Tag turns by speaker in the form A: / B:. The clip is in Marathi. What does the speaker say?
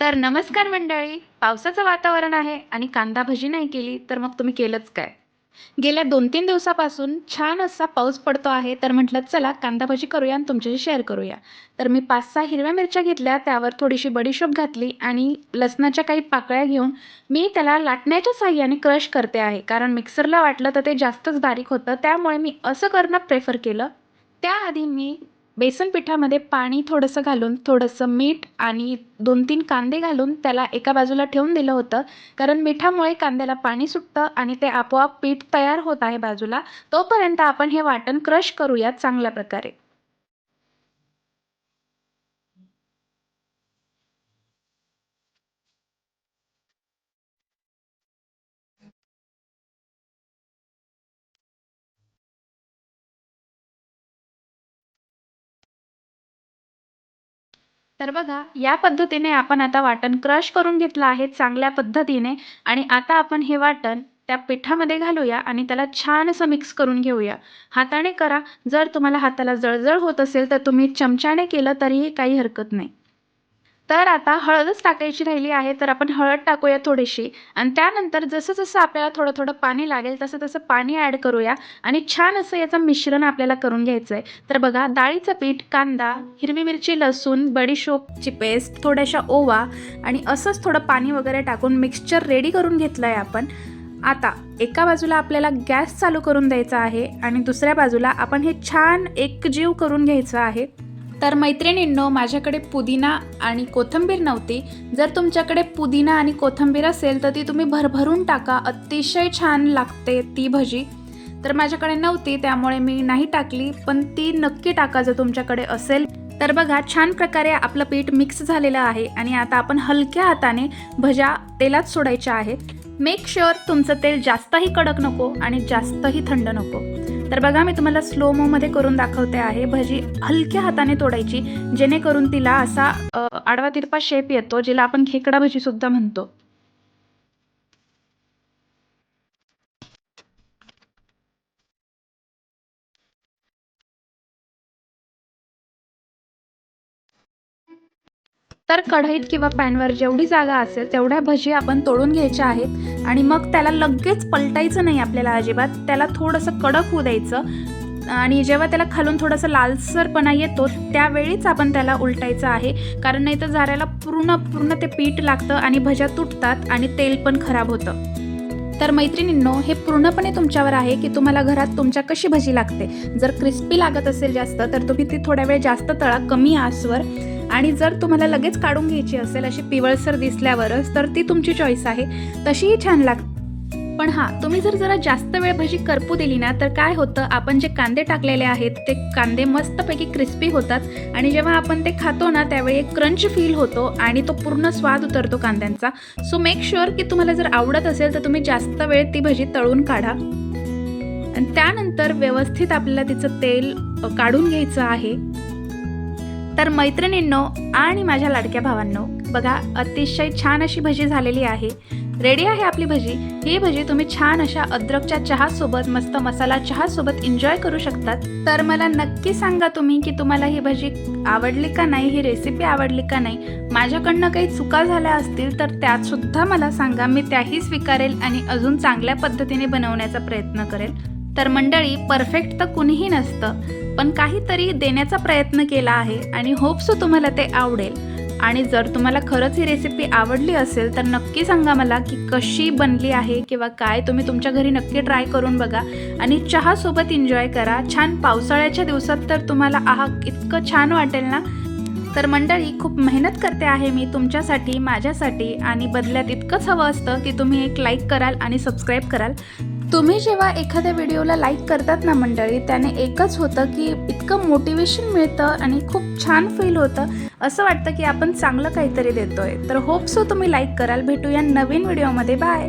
A: तर नमस्कार मंडळी. पावसाचं वातावरण आहे आणि कांदा भजी नाही केली तर मग तुम्ही केलंच काय? गेल्या दोन तीन दिवसापासून छान असा पाऊस पडतो आहे तर म्हटलं चला कांदा भजी करूया आणि तुमच्याशी शेअर करूया. तर मी पाच सहा हिरव्या मिरच्या घेतल्या त्यावर थोडीशी बडीशोप घातली आणि लसणाच्या काही पाकळ्या घेऊन मी त्याला लाटण्याच्या साह्याने क्रश करते आहे. कारण मिक्सरला वाटलं तर ते जास्तच बारीक होतं त्यामुळे मी असं करणं प्रेफर केलं. त्याआधी मी बेसन पिठामध्ये पाणी थोडंसं घालून थोडंसं मीठ आणि दोन तीन कांदे घालून त्याला एका बाजूला ठेवून दिलं होतं. कारण मिठामुळे कांद्याला पाणी सुटतं आणि ते आपोआप पीठ तयार होत आहे बाजूला. तोपर्यंत आपण हे वाटण क्रश करूयात चांगल्या प्रकारे. तर बघा या पद्धतीने आपण आता वाटण क्रश करून घेतलं आहे चांगल्या पद्धतीने आणि आता आपण हे वाटण त्या पिठामध्ये घालूया आणि त्याला छान असं मिक्स करून घेऊया. हाताने करा. जर तुम्हाला हाताला जळजळ होत असेल तर तुम्ही चमच्याने केलं तरीही काही हरकत नाही. तर आता हळदच टाकायची राहिली आहे तर आपण हळद टाकूया थोडीशी. आणि त्यानंतर जसं जसं आपल्याला थोडं थोडं पाणी लागेल तसं तसं पाणी ॲड करूया. आणि छान असं याचं मिश्रण आपल्याला करून घ्यायचं आहे तर बघा डाळीचं पीठ कांदा हिरवी मिरची लसूण बडीशोपची पेस्ट थोड्याशा ओवा आणि असंच थोडं पाणी वगैरे टाकून मिक्सचर रेडी करून घेतलं आहे आपण. आता एका बाजूला आपल्याला गॅस चालू करून द्यायचा आहे आणि दुसऱ्या बाजूला आपण हे छान एकजीव करून घ्यायचं आहे. तर मैत्रिणींनो माझ्याकडे पुदिना आणि कोथिंबीर नव्हती. जर तुमच्याकडे पुदिना आणि कोथिंबीर असेल तर ती तुम्ही भरभरून टाका. अतिशय छान लागते ती भजी. तर माझ्याकडे नव्हती त्यामुळे मी नाही टाकली पण ती नक्की टाका जर तुमच्याकडे असेल. तर बघा छान प्रकारे आपलं पीठ मिक्स झालेलं आहे आणि आता आपण हलक्या हाताने भज्या तेलात सोडायच्या आहेत. मेक शुअर तुमचं तेल जास्तही कडक नको आणि जास्तही थंड नको. तर बघा मी तुम्हाला स्लो मोमध्ये करून दाखवते आहे. भजी हलक्या हाताने तोडायची जेणेकरून तिला असा आडवा तिरपा शेप येतो जिला आपण खेकडा भजी सुद्धा म्हणतो. तर कढईत किंवा पॅनवर जेवढी जागा असेल तेवढ्या भजी आपण तोडून घ्यायच्या आहेत. आणि मग त्याला लगेच पलटायचं नाही आपल्याला अजिबात. त्याला थोडंसं कडक होऊ द्यायचं. आणि जेव्हा त्याला खालून थोडासा लालसरपणा येतो त्यावेळीच आपण त्याला उलटायचं आहे. कारण नाही तर झाऱ्याला पूर्ण पूर्ण ते पीठ लागतं आणि भज्या तुटतात आणि तेल पण खराब होतं. तर मैत्रिणींनो हे पूर्णपणे तुमच्यावर आहे की तुम्हाला घरात तुमच्या कशी भजी लागते? जर क्रिस्पी लागत असेल जास्त तर तुम्ही ती थोड्या वेळ जास्त तळा कमी आसवर आणि जर तुम्हाला लगेच काढून घ्यायची असेल अशी पिवळसर दिसल्यावरच तर ती तुमची चॉईस आहे. तशीही छान लागते पण हां तुम्ही जर जरा जास्त वेळ भजी करपू दिली ना तर काय होतं आपण जे कांदे टाकलेले आहेत ते कांदे मस्तपैकी क्रिस्पी होतात आणि जेव्हा आपण ते खातो ना त्यावेळी एक क्रंच फील होतो आणि तो पूर्ण स्वाद उतरतो कांद्यांचा. सो मेक शुअर की तुम्हाला जर आवडत असेल तर तुम्ही जास्त वेळ ती भजी तळून काढा. आणि त्यानंतर व्यवस्थित आपल्याला तिचं तेल काढून घ्यायचं आहे. तर मैत्रिणींनो आणि माझ्या लाडक्या भावांनो बघा अतिशय छान अशी भजी झालेली आहे. रेडी आहे आपली भजी? ही भजी तुम्ही छान अशा अद्रकच्या चहासोबत मस्त मसाला चहासोबत एन्जॉय करू शकतात. तर मला नक्की सांगा तुम्ही की तुम्हाला ही भजी आवडली का नाही ही रेसिपी आवडली का नाही? माझ्याकडनं काही चुका झाल्या असतील तर त्यात सुद्धा मला सांगा. मी त्याही स्वीकारेल आणि अजून चांगल्या पद्धतीने बनवण्याचा प्रयत्न करेल. तर मंडळी परफेक्ट तर कुणीही नसतं पण काहीतरी देण्याचा प्रयत्न केला आहे आणि होपसो तुम्हाला ते आवडेल. आणि जर तुम्हाला खरंच ही रेसिपी आवडली असेल तर नक्की सांगा मला की कशी बनली आहे किंवा काय तुम्ही तुमच्या घरी नक्की ट्राय करून बघा. आणि चहासोबत एन्जॉय करा. छान पावसाळ्याच्या दिवसात तर तुम्हाला आहा इतकं छान वाटेल ना? तर मंडळी खूप मेहनत करते आहे मी तुमच्यासाठी माझ्यासाठी आणि बदल्यात इतकंच हवं असतं की तुम्ही एक लाईक कराल आणि सबस्क्राईब कराल. तुम्ही जेव्हा एखाद्या व्हिडिओला लाईक करतात ना मंडळी त्याने एकच होतं की इतकं मोटिवेशन मिळतं आणि खूप छान फील होतं. असं वाटतं की आपण चांगलं काहीतरी देतोय. तर होप सो तुम्ही लाईक कराल. भेटूया नवीन व्हिडिओमध्ये. बाय